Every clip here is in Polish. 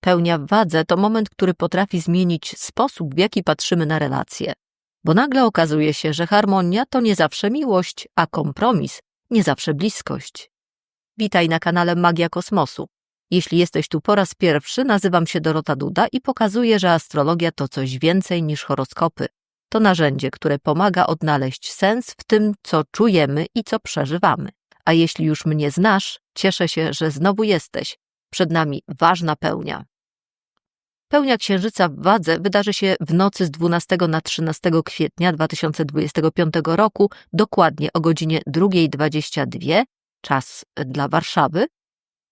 Pełnia w wadze to moment, który potrafi zmienić sposób, w jaki patrzymy na relacje. Bo nagle okazuje się, że harmonia to nie zawsze miłość, a kompromis nie zawsze bliskość. Witaj na kanale Magia Kosmosu. Jeśli jesteś tu po raz pierwszy, nazywam się Dorota Duda i pokazuję, że astrologia to coś więcej niż horoskopy. To narzędzie, które pomaga odnaleźć sens w tym, co czujemy i co przeżywamy. A jeśli już mnie znasz, cieszę się, że znowu jesteś. Przed nami ważna pełnia. Pełnia Księżyca w Wadze wydarzy się w nocy z 12 na 13 kwietnia 2025 roku, dokładnie o godzinie 2.22, czas dla Warszawy.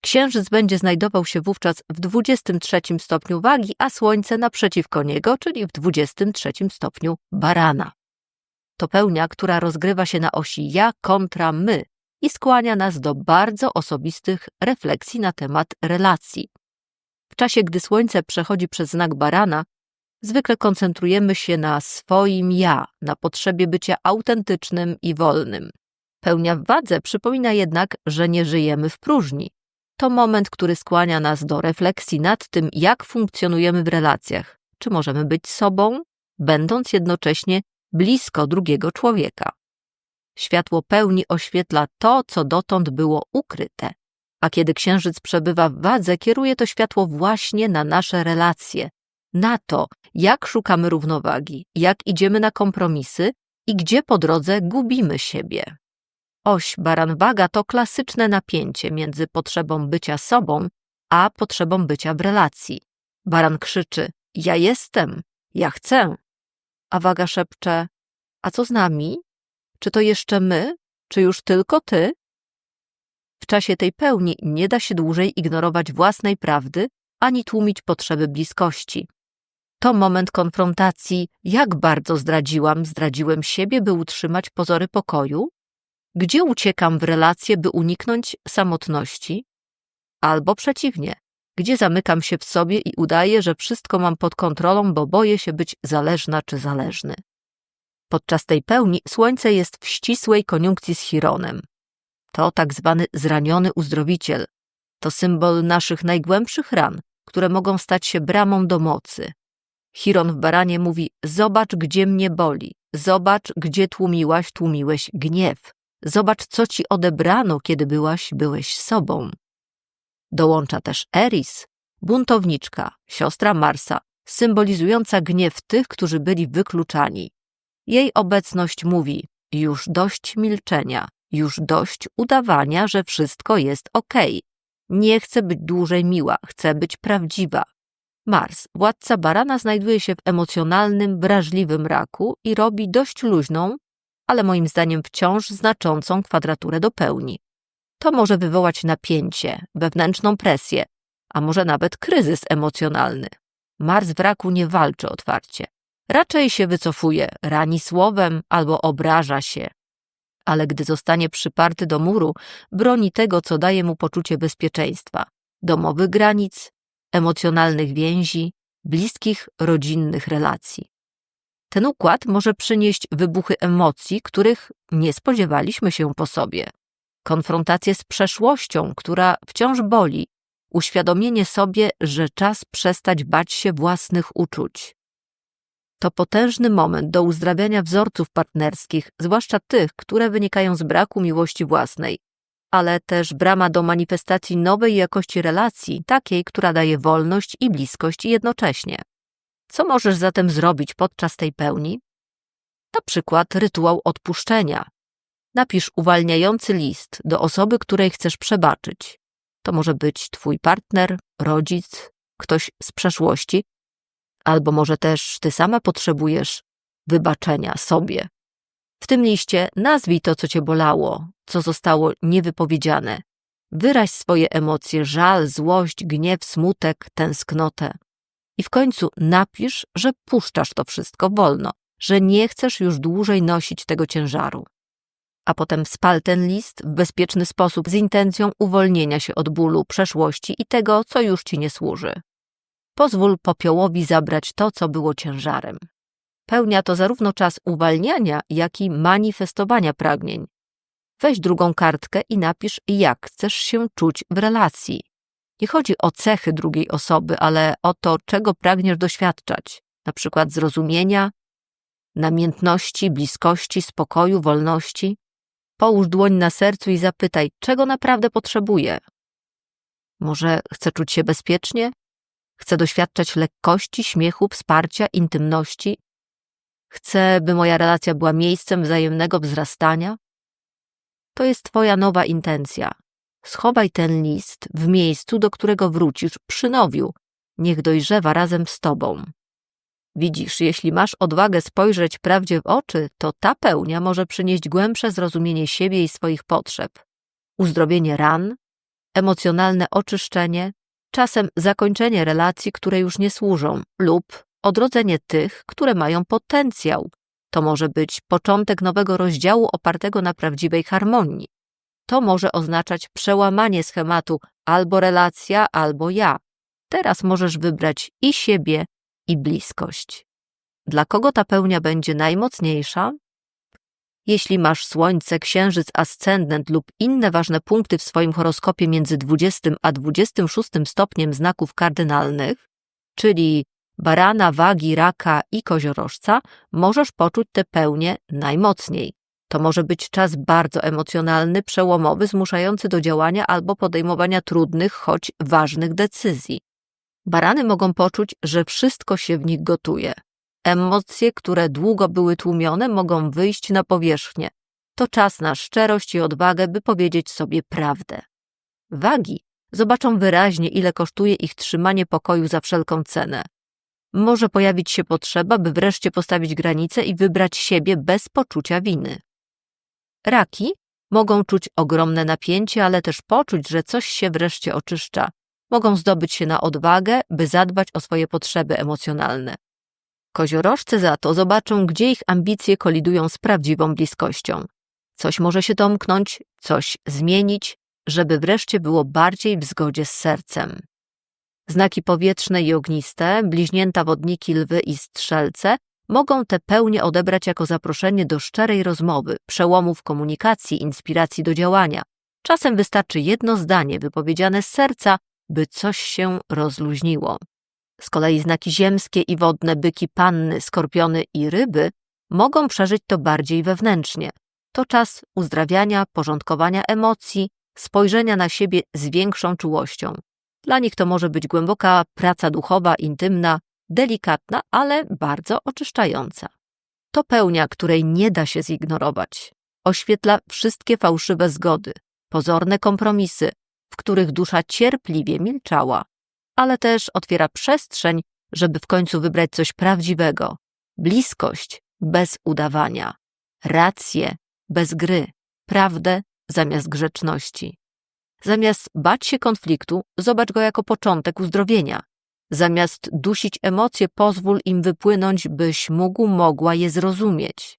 Księżyc będzie znajdował się wówczas w 23 stopniu wagi, a Słońce naprzeciwko niego, czyli w 23 stopniu barana. To pełnia, która rozgrywa się na osi ja kontra my i skłania nas do bardzo osobistych refleksji na temat relacji. W czasie, gdy Słońce przechodzi przez znak barana, zwykle koncentrujemy się na swoim ja, na potrzebie bycia autentycznym i wolnym. Pełnia w wadze przypomina jednak, że nie żyjemy w próżni. To moment, który skłania nas do refleksji nad tym, jak funkcjonujemy w relacjach, czy możemy być sobą, będąc jednocześnie blisko drugiego człowieka. Światło pełni oświetla to, co dotąd było ukryte, a kiedy księżyc przebywa w wadze, kieruje to światło właśnie na nasze relacje, na to, jak szukamy równowagi, jak idziemy na kompromisy i gdzie po drodze gubimy siebie. Oś baran-waga to klasyczne napięcie między potrzebą bycia sobą, a potrzebą bycia w relacji. Baran krzyczy: Ja jestem, ja chcę. A waga szepcze: A co z nami? Czy to jeszcze my? Czy już tylko ty? W czasie tej pełni nie da się dłużej ignorować własnej prawdy ani tłumić potrzeby bliskości. To moment konfrontacji, jak bardzo zdradziłam, zdradziłem siebie, by utrzymać pozory pokoju? Gdzie uciekam w relacje, by uniknąć samotności? Albo przeciwnie, gdzie zamykam się w sobie i udaję, że wszystko mam pod kontrolą, bo boję się być zależna czy zależny. Podczas tej pełni Słońce jest w ścisłej koniunkcji z Chironem. To tak zwany zraniony uzdrowiciel. To symbol naszych najgłębszych ran, które mogą stać się bramą do mocy. Chiron w baranie mówi: Zobacz, gdzie mnie boli, zobacz, gdzie tłumiłaś, tłumiłeś gniew, zobacz, co ci odebrano, kiedy byłaś, byłeś sobą. Dołącza też Eris, buntowniczka, siostra Marsa, symbolizująca gniew tych, którzy byli wykluczani. Jej obecność mówi: Już dość milczenia, już dość udawania, że wszystko jest. Okay. Nie chcę być dłużej miła, chcę być prawdziwa. Mars, władca barana, znajduje się w emocjonalnym, wrażliwym raku i robi dość luźną, ale moim zdaniem wciąż znaczącą kwadraturę do pełni. To może wywołać napięcie, wewnętrzną presję, a może nawet kryzys emocjonalny. Mars w raku nie walczy otwarcie. Raczej się wycofuje, rani słowem albo obraża się. Ale gdy zostanie przyparty do muru, broni tego, co daje mu poczucie bezpieczeństwa domowych granic, emocjonalnych więzi, bliskich rodzinnych relacji. Ten układ może przynieść wybuchy emocji, których nie spodziewaliśmy się po sobie. Konfrontację z przeszłością, która wciąż boli, uświadomienie sobie, że czas przestać bać się własnych uczuć. To potężny moment do uzdrawiania wzorców partnerskich, zwłaszcza tych, które wynikają z braku miłości własnej, ale też brama do manifestacji nowej jakości relacji, takiej, która daje wolność i bliskość jednocześnie. Co możesz zatem zrobić podczas tej pełni? Na przykład rytuał odpuszczenia. Napisz uwalniający list do osoby, której chcesz przebaczyć. To może być twój partner, rodzic, ktoś z przeszłości, albo może też ty sama potrzebujesz wybaczenia sobie. W tym liście nazwij to, co cię bolało, co zostało niewypowiedziane. Wyraź swoje emocje, żal, złość, gniew, smutek, tęsknotę. I w końcu napisz, że puszczasz to wszystko wolno, że nie chcesz już dłużej nosić tego ciężaru. A potem spal ten list w bezpieczny sposób z intencją uwolnienia się od bólu, przeszłości i tego, co już ci nie służy. Pozwól popiołowi zabrać to, co było ciężarem. Pełnia to zarówno czas uwalniania, jak i manifestowania pragnień. Weź drugą kartkę i napisz, jak chcesz się czuć w relacji. Nie chodzi o cechy drugiej osoby, ale o to, czego pragniesz doświadczać, na przykład zrozumienia, namiętności, bliskości, spokoju, wolności. Połóż dłoń na sercu i zapytaj, czego naprawdę potrzebuję. Może chcę czuć się bezpiecznie? Chcę doświadczać lekkości, śmiechu, wsparcia, intymności? Chcę, by moja relacja była miejscem wzajemnego wzrastania? To jest Twoja nowa intencja. Schowaj ten list w miejscu, do którego wrócisz przy nowiu. Niech dojrzewa razem z Tobą. Widzisz, jeśli masz odwagę spojrzeć prawdzie w oczy, to ta pełnia może przynieść głębsze zrozumienie siebie i swoich potrzeb, uzdrowienie ran, emocjonalne oczyszczenie, czasem zakończenie relacji, które już nie służą, lub odrodzenie tych, które mają potencjał. To może być początek nowego rozdziału opartego na prawdziwej harmonii. To może oznaczać przełamanie schematu albo relacja, albo ja. Teraz możesz wybrać i siebie, i bliskość. Dla kogo ta pełnia będzie najmocniejsza? Jeśli masz Słońce, Księżyc, Ascendent lub inne ważne punkty w swoim horoskopie między 20 a 26 stopniem znaków kardynalnych, czyli barana, wagi, raka i koziorożca, możesz poczuć tę pełnię najmocniej. To może być czas bardzo emocjonalny, przełomowy, zmuszający do działania albo podejmowania trudnych, choć ważnych decyzji. Barany mogą poczuć, że wszystko się w nich gotuje. Emocje, które długo były tłumione, mogą wyjść na powierzchnię. To czas na szczerość i odwagę, by powiedzieć sobie prawdę. Wagi zobaczą wyraźnie, ile kosztuje ich trzymanie pokoju za wszelką cenę. Może pojawić się potrzeba, by wreszcie postawić granice i wybrać siebie bez poczucia winy. Raki mogą czuć ogromne napięcie, ale też poczuć, że coś się wreszcie oczyszcza. Mogą zdobyć się na odwagę, by zadbać o swoje potrzeby emocjonalne. Koziorożce za to zobaczą, gdzie ich ambicje kolidują z prawdziwą bliskością. Coś może się domknąć, coś zmienić, żeby wreszcie było bardziej w zgodzie z sercem. Znaki powietrzne i ogniste, bliźnięta wodniki, lwy i strzelce mogą te pełnie odebrać jako zaproszenie do szczerej rozmowy, przełomów komunikacji, inspiracji do działania. Czasem wystarczy jedno zdanie wypowiedziane z serca, by coś się rozluźniło. Z kolei znaki ziemskie i wodne, byki, panny, skorpiony i ryby mogą przeżyć to bardziej wewnętrznie. To czas uzdrawiania, porządkowania emocji, spojrzenia na siebie z większą czułością. Dla nich to może być głęboka praca duchowa, intymna, delikatna, ale bardzo oczyszczająca. To pełnia, której nie da się zignorować. Oświetla wszystkie fałszywe zgody, pozorne kompromisy, w których dusza cierpliwie milczała, ale też otwiera przestrzeń, żeby w końcu wybrać coś prawdziwego bliskość bez udawania, rację bez gry, prawdę zamiast grzeczności. Zamiast bać się konfliktu, zobacz go jako początek uzdrowienia. Zamiast dusić emocje, pozwól im wypłynąć, byś mógł, mogła je zrozumieć.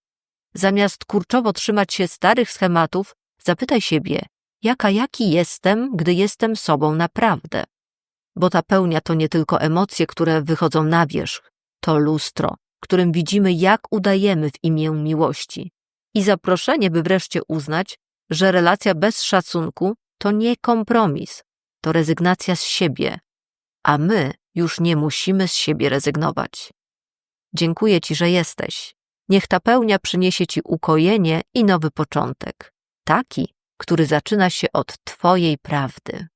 Zamiast kurczowo trzymać się starych schematów, zapytaj siebie, jaka jaki jestem, gdy jestem sobą naprawdę. Bo ta pełnia to nie tylko emocje, które wychodzą na wierzch, to lustro, którym widzimy, jak udajemy w imię miłości. I zaproszenie, by wreszcie uznać, że relacja bez szacunku to nie kompromis, to rezygnacja z siebie, a my już nie musimy z siebie rezygnować. Dziękuję Ci, że jesteś. Niech ta pełnia przyniesie Ci ukojenie i nowy początek, taki, który zaczyna się od Twojej prawdy.